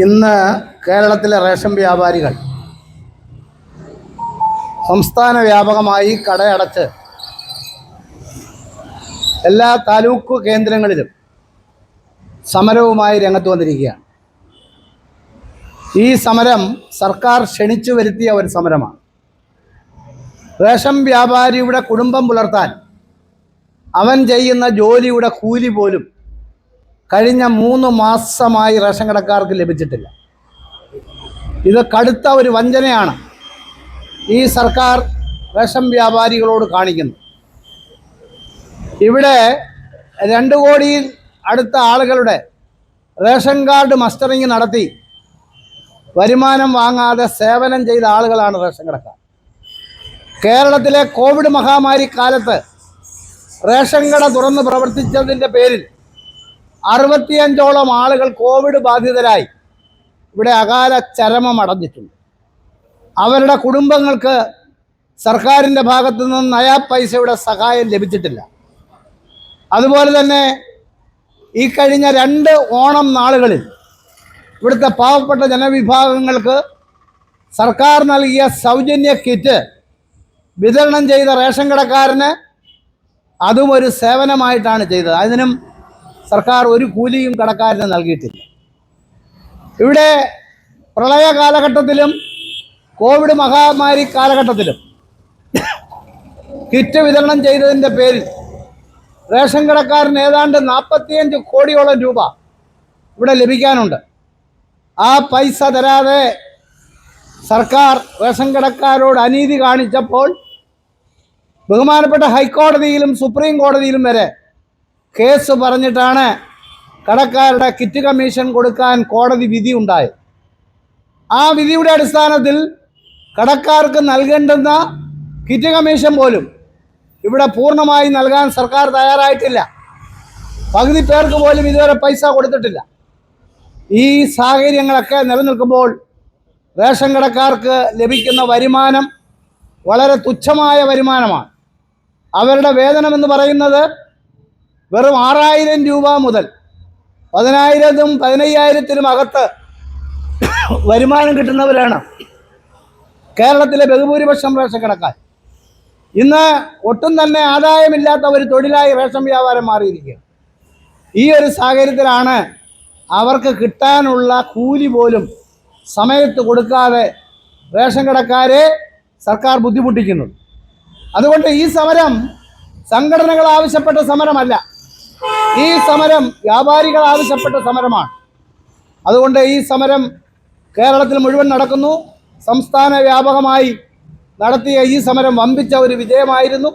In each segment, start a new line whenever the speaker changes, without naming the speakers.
ഇന്ന് കേരളത്തിലെ റേഷൻ വ്യാപാരികൾ സംസ്ഥാന വ്യാപകമായി കടയടച്ച് എല്ലാ താലൂക്ക് കേന്ദ്രങ്ങളിലും സമരവുമായി രംഗത്ത് വന്നിരിക്കുകയാണ്. ഈ സമരം സർക്കാർ ക്ഷണിച്ചു വരുത്തിയ ഒരു സമരമാണ്. റേഷൻ വ്യാപാരിയുടെ കുടുംബം പുലർത്താൻ അവൻ ചെയ്യുന്ന ജോലിയുടെ കൂലി പോലും കഴിഞ്ഞ മൂന്ന് മാസമായി റേഷൻ കടക്കാർക്ക് ലഭിച്ചിട്ടില്ല. ഇത് കടുത്ത ഒരു വഞ്ചനയാണ് ഈ സർക്കാർ റേഷൻ വ്യാപാരികളോട് കാണിക്കുന്നു. ഇവിടെ രണ്ട് കോടിയിൽ അടുത്ത ആളുകളുടെ റേഷൻ കാർഡ് മസ്റ്ററിങ് നടത്തി വരുമാനം വാങ്ങാതെ സേവനം ചെയ്ത ആളുകളാണ് റേഷൻ കടക്കാർ. കേരളത്തിലെ കോവിഡ് മഹാമാരി കാലത്ത് റേഷൻ കട തുറന്ന് പ്രവർത്തിച്ചതിന്റെ പേരിൽ അറുപത്തിയഞ്ചോളം ആളുകൾ കോവിഡ് ബാധിതരായി. ഇവിടെ അകാല ചരമം അടഞ്ഞിട്ടുണ്ട്. അവരുടെ കുടുംബങ്ങൾക്ക് സർക്കാരിന്റെ ഭാഗത്തു നിന്ന് നയാ പൈസയുടെ സഹായം ലഭിച്ചിട്ടില്ല. അതുപോലെ തന്നെ ഈ കഴിഞ്ഞ രണ്ട് ഓണം നാളുകളിൽ ഇവിടുത്തെ പാവപ്പെട്ട ജനവിഭാഗങ്ങൾക്ക് സർക്കാർ നൽകിയ സൗജന്യ കിറ്റ് വിതരണം ചെയ്ത റേഷൻ കടക്കാരന് അതും ഒരു സേവനമായിട്ടാണ് ചെയ്തത്. അതിനും സർക്കാർ ഒരു കൂലിയും കടക്കാരന് നൽകിയിട്ടില്ല. ഇവിടെ പ്രളയ കാലഘട്ടത്തിലും കോവിഡ് മഹാമാരി കാലഘട്ടത്തിലും കിറ്റ് വിതരണം ചെയ്തതിന്റെ പേരിൽ റേഷൻ കടക്കാരന് ഏതാണ്ട് നാൽപ്പത്തിയഞ്ച് കോടിയോളം രൂപ ഇവിടെ ലഭിക്കാനുണ്ട്. ആ പൈസ തരാതെ സർക്കാർ റേഷൻ കടക്കാരോട് അനീതി കാണിച്ചപ്പോൾ ബഹുമാനപ്പെട്ട ഹൈക്കോടതിയിലും സുപ്രീം കോടതിയിലും വരെ കേസ് പറഞ്ഞിട്ടാണ് കടക്കാരുടെ കിറ്റ് കമ്മീഷൻ കൊടുക്കാൻ കോടതി വിധി ഉണ്ടായത്. ആ വിധിയുടെ അടിസ്ഥാനത്തിൽ കടക്കാർക്ക് നൽകേണ്ടുന്ന കിറ്റ് കമ്മീഷൻ പോലും ഇവിടെ പൂർണമായി നൽകാൻ സർക്കാർ തയ്യാറായിട്ടില്ല. പകുതി പേർക്ക് പോലും ഇതുവരെ പൈസ കൊടുത്തിട്ടില്ല. ഈ സാഹചര്യങ്ങളൊക്കെ നിലനിൽക്കുമ്പോൾ റേഷൻ കടക്കാർക്ക് ലഭിക്കുന്ന വരുമാനം വളരെ തുച്ഛമായ വരുമാനമാണ്. അവരുടെ വേതനം എന്ന് പറയുന്നത് വെറും ആറായിരം രൂപ മുതൽ പതിനായിരത്തും പതിനയ്യായിരത്തിനും അകത്ത് വരുമാനം കിട്ടുന്നവരാണ് കേരളത്തിലെ ബഹുഭൂരിപക്ഷം റേഷൻ കടക്കാർ ഇന്ന് ഒട്ടും തന്നെ ആദായമില്ലാത്ത ഒരു തൊഴിലായി റേഷൻ വ്യാപാരം മാറിയിരിക്കുക ഈ ഒരു സാഹചര്യത്തിലാണ് അവർക്ക് കിട്ടാനുള്ള കൂലി പോലും സമയത്ത് കൊടുക്കാതെ റേഷൻ കടക്കാരെ സർക്കാർ ബുദ്ധിമുട്ടിക്കുന്നു അതുകൊണ്ട് ഈ സമരം സംഘടനകൾ ആവശ്യപ്പെട്ട സമരമല്ല. ഈ സമരം വ്യാപാരികൾ ആവശ്യപ്പെട്ട സമരമാണ്. അതുകൊണ്ട് ഈ സമരം കേരളത്തിൽ മുഴുവൻ നടക്കുന്നു. സംസ്ഥാന വ്യാപകമായി നടത്തിയ ഈ സമരം വമ്പിച്ച ഒരു വിജയമായിരുന്നു.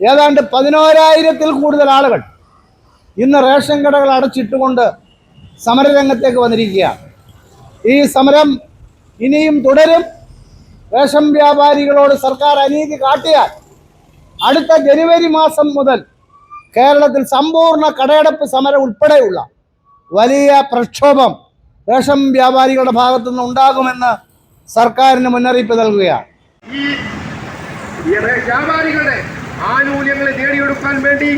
ഏതാണ്ട് പതിനോരായിരത്തിൽ കൂടുതൽ ആളുകൾ ഇന്ന് റേഷൻ കടകൾ അടച്ചിട്ടുകൊണ്ട് സമരരംഗത്തേക്ക് വന്നിരിക്കുകയാണ്. ഈ സമരം ഇനിയും തുടരും. റേഷൻ വ്യാപാരികളോട് സർക്കാർ അനീതി കാട്ടിയാൽ അടുത്ത ജനുവരി മാസം മുതൽ കേരളത്തിൽ സമ്പൂർണ കടയടപ്പ് സമരം ഉൾപ്പെടെയുള്ള വലിയ പ്രക്ഷോഭം റേഷൻ വ്യാപാരികളുടെ ഭാഗത്തു നിന്ന് ഉണ്ടാകുമെന്ന് സർക്കാരിന് മുന്നറിയിപ്പ് നൽകുകയാണ്.
ഈ വ്യാപാരികളുടെ ആനുകൂല്യങ്ങളെ നേടിയെടുക്കാൻ വേണ്ടി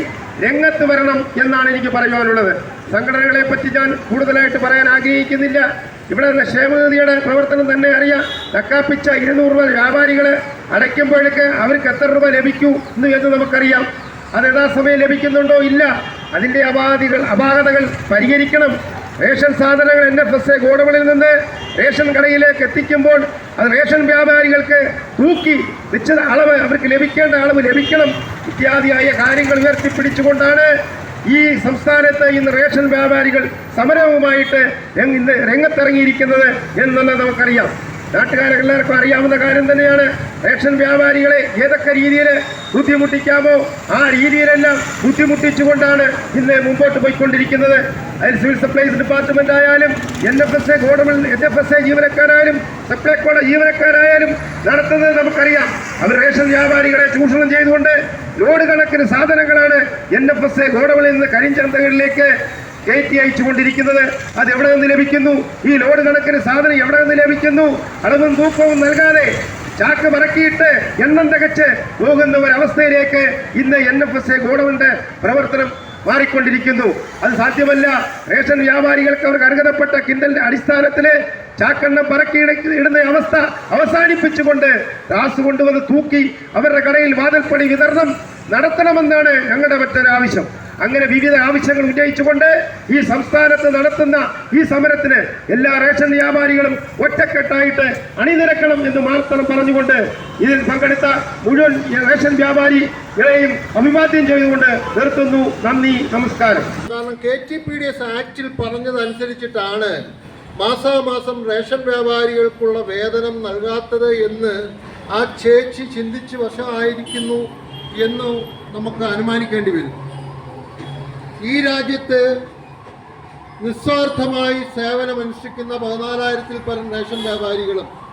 രംഗത്ത് വരണം എന്നാണ് എനിക്ക് പറയുവാനുള്ളത്. സംഘടനകളെ പറ്റി ഞാൻ കൂടുതലായിട്ട് പറയാൻ ആഗ്രഹിക്കുന്നില്ല. ഇവിടെ ക്ഷേമനിധിയുടെ പ്രവർത്തനം തന്നെ അറിയാം. തക്കാപ്പിച്ച ഇരുന്നൂറ് രൂപ വ്യാപാരികൾ അടയ്ക്കുമ്പോഴേക്ക് അവർക്ക് എത്ര രൂപ ലഭിക്കൂ എന്ന് എന്ന് നമുക്കറിയാം. അത് യഥാസമയം ലഭിക്കുന്നുണ്ടോ? ഇല്ല. അതിന്റെ അപാധികൾ അപാകതകൾ പരിഹരിക്കണം. റേഷൻ സാധനങ്ങൾ എൻ എഫ് എസ് എ ഗോഡുകളിൽ നിന്ന് റേഷൻ കടയിലേക്ക് എത്തിക്കുമ്പോൾ അത് റേഷൻ വ്യാപാരികൾക്ക് തൂക്കി നിശ്ചിത അളവ് അവർക്ക് ലഭിക്കേണ്ട അളവ് ലഭിക്കണം. ഇത്യാദിയായ കാര്യങ്ങൾ ഉയർത്തിപ്പിടിച്ചുകൊണ്ടാണ് ഈ സംസ്ഥാനത്ത് ഇന്ന് റേഷൻ വ്യാപാരികൾ സമരവുമായിട്ട് ഇന്ന് രംഗത്തിറങ്ങിയിരിക്കുന്നത് എന്നുള്ളത് നമുക്കറിയാം. നാട്ടുകാരെ എല്ലാവർക്കും അറിയാവുന്ന കാര്യം തന്നെയാണ്. റേഷൻ വ്യാപാരികളെ ഏതൊക്കെ രീതിയിൽ ബുദ്ധിമുട്ടിക്കാമോ ആ രീതിയിലെല്ലാം ബുദ്ധിമുട്ടിച്ചുകൊണ്ടാണ് ഇന്ന് മുമ്പോട്ട് പോയിക്കൊണ്ടിരിക്കുന്നത്. അതിൽ സിവിൽ സപ്ലൈസ് ഡിപ്പാർട്ട്മെന്റ് ആയാലും എൻ എഫ് എസ് എ ഗോഡമിൽ എൻ എഫ് എസ് എ ജീവനക്കാരായാലും സപ്ലൈക്കോടെ ജീവനക്കാരായാലും നടത്തുന്നത് നമുക്കറിയാം. അവർ റേഷൻ വ്യാപാരികളെ ചൂഷണം ചെയ്തുകൊണ്ട് ലോഡ് കണക്കിന് സാധനങ്ങളാണ് എൻ എഫ് എസ് എ ഗോഡമിൽ നിന്ന് കരിഞ്ചന്തകളിലേക്ക് കയറ്റി അയച്ചുകൊണ്ടിരിക്കുന്നത് അത് എവിടെ നിന്ന് ലഭിക്കുന്നു? ഈ ലോഡ് കണക്കിന് സാധനം എവിടെ നിന്ന് ലഭിക്കുന്നു? അളവും തൂക്കവും നൽകാതെ ചാക്ക് മറക്കിയിട്ട് എണ്ണം തികച്ച് പോകുന്ന ഒരവസ്ഥയിലേക്ക് ഇന്ന് എൻ എഫ് എസ് എ ഗോഡൗണിന്റെ പ്രവർത്തനം മാറിക്കൊണ്ടിരിക്കുന്നു. അത് സാധ്യമല്ല. റേഷൻ വ്യാപാരികൾക്ക് അവർക്ക് അർഹതപ്പെട്ട കിൻഡലിന്റെ അടിസ്ഥാനത്തിൽ ചാക്കെണ്ണം പറക്കി ഇടുന്ന അവസ്ഥ അവസാനിപ്പിച്ചുകൊണ്ട് ത്രാസ് കൊണ്ടുവന്ന് തൂക്കി അവരുടെ കടയിൽ വാതിൽപ്പണി വിതരണം നടത്തണമെന്നാണ് ഞങ്ങളുടെ മറ്റൊരു ആവശ്യം അങ്ങനെ വിവിധ ആവശ്യങ്ങൾ ഉന്നയിച്ചുകൊണ്ട് ഈ സംസ്ഥാനത്ത് നടത്തുന്ന ഈ സമരത്തിന് എല്ലാ റേഷൻ വ്യാപാരികളും ഒറ്റക്കെട്ടായിട്ട് അണിനിരക്കണം എന്ന് മാത്രം പറഞ്ഞുകൊണ്ട് ഇതിൽ പങ്കെടുത്ത മുഴുവൻ റേഷൻ വ്യാപാരികളെയും അഭിവാദ്യം ചെയ്തുകൊണ്ട് നിർത്തുന്നു. നന്ദി നമസ്കാരം.
കാരണം K T P D S ആക്ടിൽ പറഞ്ഞതനുസരിച്ചിട്ടാണ് മാസാമാസം റേഷൻ വ്യാപാരികൾക്കുള്ള വേതനം നൽകാത്തത് എന്ന് ആ ചേച്ചി ചിന്തിച്ച് വശമായിരിക്കുന്നു എന്ന് നമുക്ക് അനുമാനിക്കേണ്ടി വരും. ഈ രാജ്യത്ത് നിസ്വാർത്ഥമായി സേവനമനുഷ്ഠിക്കുന്ന പതിനാലായിരത്തിൽ പരം റേഷൻ വ്യാപാരികളും